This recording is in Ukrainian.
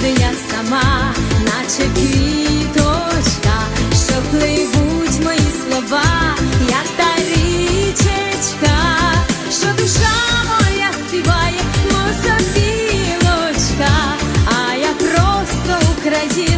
гординя сама, наче квіточка, що пливуть мої слова, як та річечка, що душа моя співає, мов білочка, а я просто Україна.